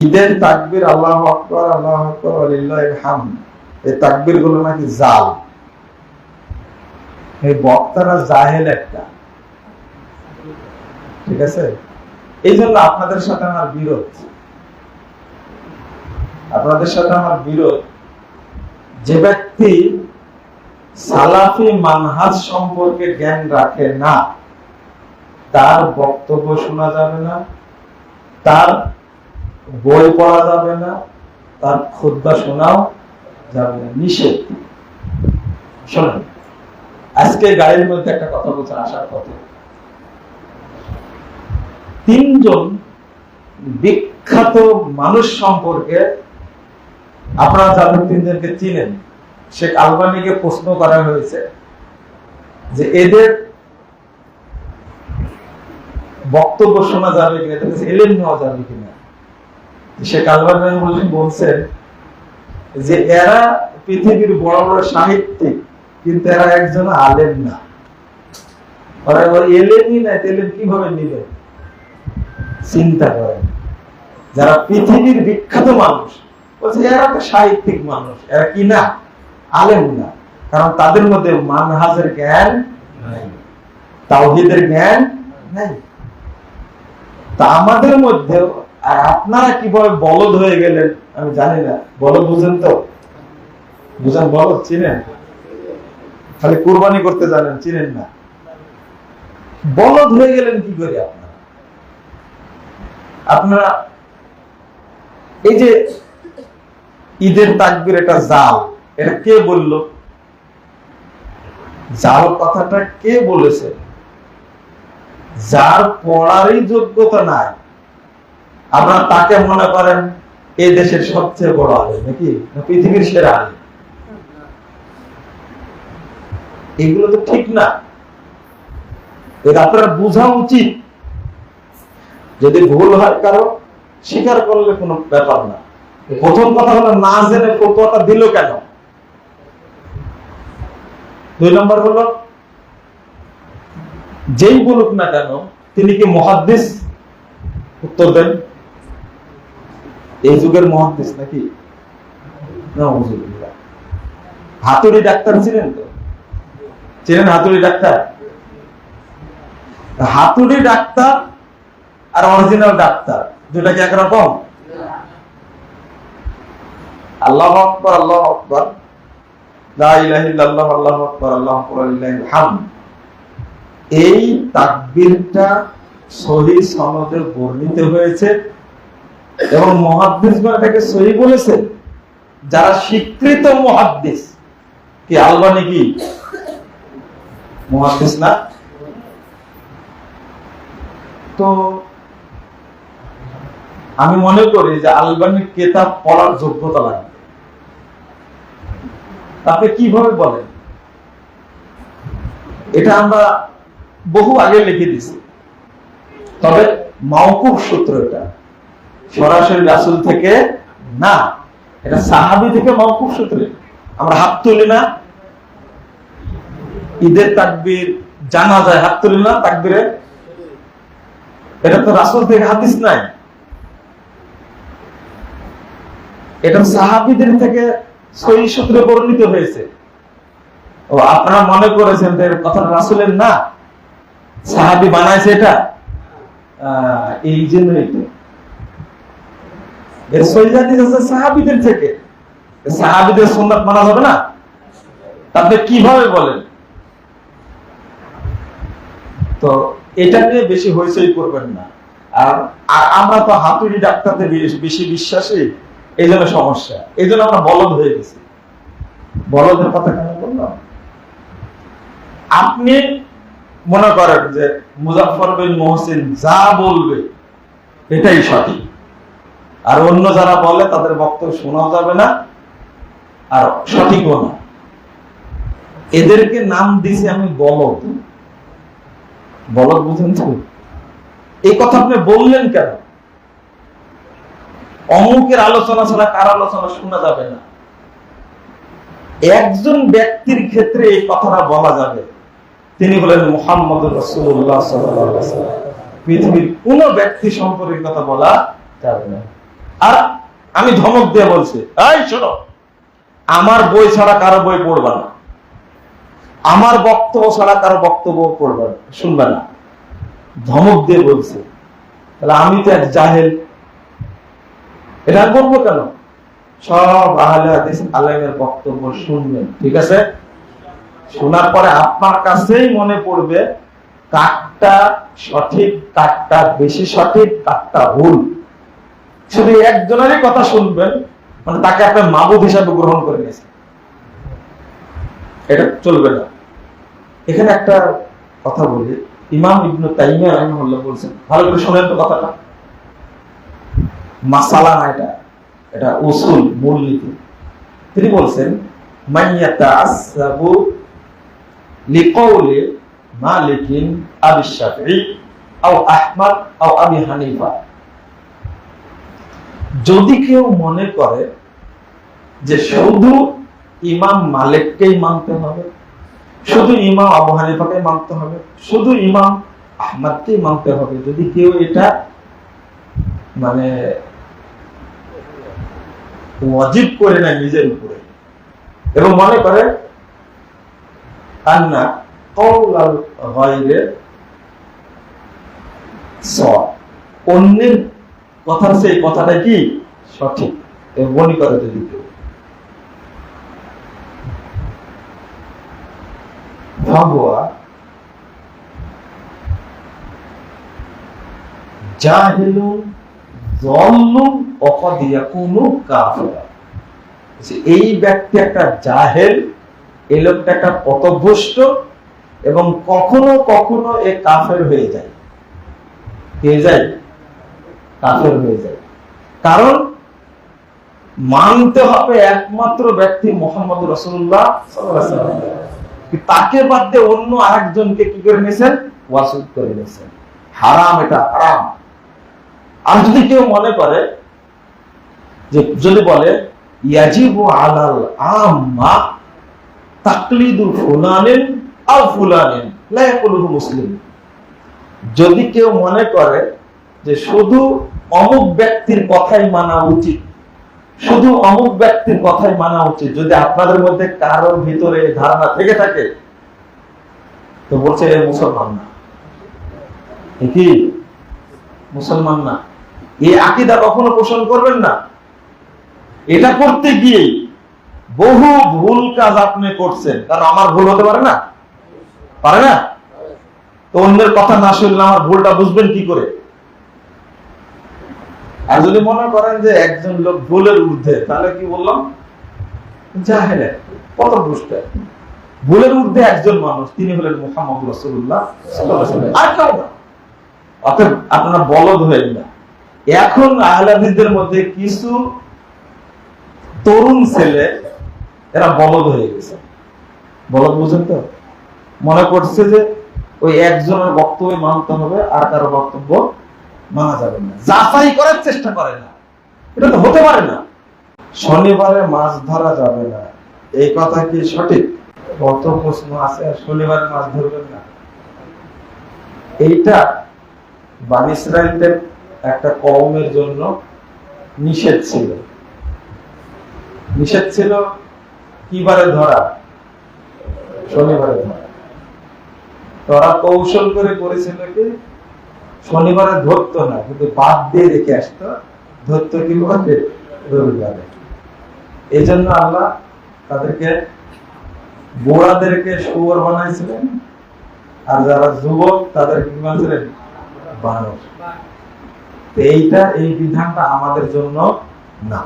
ঈদের তাকবির আল্লাহ আকবর আল্লাহ আকবর আলিল্লাহ এই তাকবিরগুলো নাকি জাল। এই বক্তারা জাহেল একটা। ঠিক আছে? এই জন্য আপনাদের সাথে আমার বিরোধ। আপনাদের সাথে আমার বিরোধ। যে ব্যক্তি সালাফি মানহাজ সম্পর্কে জ্ঞান রাখে না, তার বক্তব্য শোনা যাবে না, তার বই পড়া যাবে না, তার খুদ্া শোনাও যাবে না, নিষেধ। শোনেন, আজকে গাড়ির মধ্যে একটা কথা বলছেন আসার পথে। তিনজন বিখ্যাত মানুষ সম্পর্কে আপনারা যাদের তিনজনকে চিনেন। শেখ আলবানিকে প্রশ্ন করা হয়েছে যে এদের বক্তব্য শোনা যাবে কিনা, এদের কাছে এলেন নেওয়া যাবে কিনা। যে এরা পৃথিবীর বড় বড় সাহিত্যিক, কিন্তু এরা একজন না। ওরা না কীভাবে চিন্তা করেন যারা পৃথিবীর বিখ্যাত মানুষ, বলছে, এরা তো সাহিত্যিক মানুষ, এরা কি না? আলেম না। কারণ তাদের মধ্যে মানহাজের জ্ঞান নাই, তাওহিদের জ্ঞান নাই। তা আমাদের মধ্যেও আর আপনারা কীভাবে বলদ হয়ে গেলেন, আমি জানি না। বলদ বুঝেন তো? বুঝেন বলদ? চিনেন? খালি কুরবানি করতে জানেন, চিনেন না। বলদ হয়ে গেলেন কি করে আপনারা? আপনারা এই যে ঈদের তাকবির, এটা জাল। এটা কে বলল? জাল কথাটা কে বলেছে? যার পড়ারই যোগ্যতা নাই আপনারা তাকে মনে করেন এই দেশের সবচেয়ে বড় আলেম, নাকি? পৃথিবীর সেরা আলেম? এগুলো তো ঠিক না। এটা আপনার বোঝা উচিত। যদি ভুল হয় কারও, স্বীকার করলে কোনো ব্যাপার না। প্রথম কথা হলো, না জেনে ফটোটা দিল কেন? দুই নম্বর হলো, যেই বলুক না কেন, তিনি কি মহাদ্দিস? উত্তর দেন। এই যুগের মহাদ্দিস নাকি। হাতুড়ি ডাক্তার ছিলেন তো? ছিলেন হাতুড়ি ডাক্তার? হাতুড়ি ডাক্তার আর অরিজিনাল ডাক্তার দুটা কি একরকম? আল্লাহ আকবর আল্লাহ আকবর। এই তাকবীরটা সহি সনদে বর্ণিত হয়েছে। এবং মুহাদ্দিসগণ এটাকে সহি বলেছেন যারা স্বীকৃত মুহাদ্দিস। কি, আলবানি কি? মুহাদ্দিস না? তো আমি মনে করি যে আলবানির কেতাব পড়ার যোগ্যতা লাগে। আপনি কীভাবে বলেন এটা আমরা বহু আগে লিখে দিছি। তবে মাওকুফ সূত্র এটা। সরাসরি রাসুল থেকে না এটা সাহাবি থেকে মাওকুফ সূত্রে। আমরা হাত তুলি না। ঈদের তাকবীর জানা যায় হাত তুলি না তাকবীরে। এটা তো রাসুল থেকে হাদিস নাই। এটা সাহাবিদের থেকে সহি সূত্রে বর্ণিত হয়েছে। ও আপনারা মনে করেছেন যে কথা রাসুলের না? সাহাবি বানাইছে এটা? আহ, এই জন্যই তো। এর সাহাবিদের থেকে। সাহাবিদের মানা যাবে না? কীভাবে বলেন? তো এটা নিয়ে বেশি হইচই করবেন না। আর আমরা তো হাতুড়ি ডাক্তারদের বেশি বিশ্বাসী। এই জন্য সমস্যা। এই জন্য আমরা বলদ হয়ে গেছি। বলদের কথা কেন বললাম? আপনি মনে করেন যে মুজাফর বিন মোহসিন যা বলবে, এটাই সঠিক। আর অন্য যারা বলে, তাদের বক্তব্য শোনা যাবে না আর সঠিকও না। এদেরকে নাম দিছি আমি বলদ। বলদ বুঝেন তো? এই কথা আপনি বললেন কেন? অমুকের আলোচনা ছাড়া কার আলোচনা শোনা যাবে না? একজন ব্যক্তির ক্ষেত্রে এই কথাটা বলা যাবে। তিনি বলেন মোহাম্মদ রসুল্লাহ পৃথিবীর কোন ব্যক্তি সম্পর্কে কথা বলা যাবে না। আর আমি ধমক দিয়ে বলছি, এই শোনো, আমার বই ছাড়া কারও বই পড়বা না। আমার বক্তব্য ছাড়া কারও বক্তব্য পড়বে না, শুনবে না। ধমক দিয়ে বলছে, তাহলে আমি তো এক জাহেল। এটা করব কেন? সব আহলে হাদিস বক্তব্য শুনবেন, ঠিক আছে? শোনার পরে আপনার কাছেই মনে পড়বে কাকটা সঠিক, কাকটা বেশি সঠিক, কাকটা ভুল। শুধু একজনেরই কথা শুনবেন মানে তাকে আপনার মাবুদ হিসাবে গ্রহণ করে নিয়েছেন। এটা চলবে না। এখানে একটা কথা বলি, ইমাম ইবনু তাইমিয়া রাহিমাহুল্লাহ বলছেন, ভালো করে শোনেন তো কথাটা। মাসালা না এটা এটা উসুল, মূলনীতি। তিনি বলছেন মাইয়াতা আসসাবু লিকাউলি মালিকিন আবি শাফিঈ, আও আহমদ, আও আবি হানিফা। যদি কেউ মনে করে যে শুধু ইমাম মালিককেই মানতে হবে, শুধু ইমাম আবু হানিফাকে মানতে হবে, শুধু ইমাম আহমদকেই মানতে হবে, যদি কেউ এটা মানে ওয়াজিব করে নেয় নিজের উপরে এবং মনে করে আন্না কওলাল গায়রে সওয়াব। অন্যের কথা সেই কথাটা কি? সঠিক। মনে করে যদি কাফিরা। এই ব্যক্তি একটা জাহেল, এই লোকটা একটা পথভ্রষ্ট এবং কখনো কখনো এ কাফের হয়ে যায়। হয়ে যায়? কাফের হয়ে যায়। কারণ মানতে হবে একমাত্র ব্যক্তি মোহাম্মদ রসুল্লাহ তাকে বাদ দিয়ে অন্য আরেকজনকে কি করে নিয়েছেন? ওয়াসুদ করে নিয়েছেন। হারাম এটা, হারাম। আর যদি কেউ মনে করে যে যদি বলে, ইয়াজিবু আলাল আম্মা তাকলিদুল ফুলানিন আও ফুলানিন, লা মুসলিম। যদি কেউ মনে করে যে শুধু অমুক ব্যক্তির কথাই মানা উচিত। শুধু অমুক ব্যক্তির কথাই মানা উচিত। যদি আপনাদের মধ্যে কারোর ভিতরে ধারণা থেকে থাকে, তো বলছে মুসলমান না। কি? মুসলমান না। এই আকিদা কখনো পোষণ করবেন না। এটা করতে গিয়ে বহু ভুল কাজ আপনি করছেন। কারণ আমার ভুল হতে পারে না? পারে না? তো অন্যের কথা না শুনলে আমার ভুলটা বুঝবেন কি করে? আর যদি মনে করেন যে একজন লোক ভুলের ঊর্ধ্বে, তাহলে কি বললাম? জাহেলে কত দুষ্ট। ভুলের ঊর্ধ্বে একজন মানুষ, তিনি হলেন মোহাম্মদ রসুল্লাহ আর কেউ আপনারা বলদ হয়ে না। এখন আহলাদিদের মধ্যে কিছু তরুণ ছেলে, এরা বলদ হয়ে গেছে। বলদ বুঝেন তো? মনে করছে যে ওই একজনের বক্তব্য মানতে হবে, আর কারও বক্তব্য মানা যাবে না। যাচাই করার চেষ্টা করে না। এটা তো হতে পারে না। শনিবারে মাছ ধরা যাবে না। এই কথা কি সঠিক? কত প্রশ্ন আছে শনিবারে মাছ ধরবেন না। এইটা বান ইসরায়েলদের একটা কমের জন্য নিষেধ ছিল। নিষেধ ছিল কিবারে ধরা? শনিবারে ধরা। তারা কৌশল করে করেছিল কি? না, কিন্তু বাদ দিয়ে রেখে আসতো কি করবে রবিবারে। এই জন্য আল্লাহ তাদেরকে, বোড়াদেরকে শুয়োর বানাইছিলেন, আর যারা যুবক তাদেরকে কি বানর। এইটা, এই বিধানটা আমাদের জন্য না।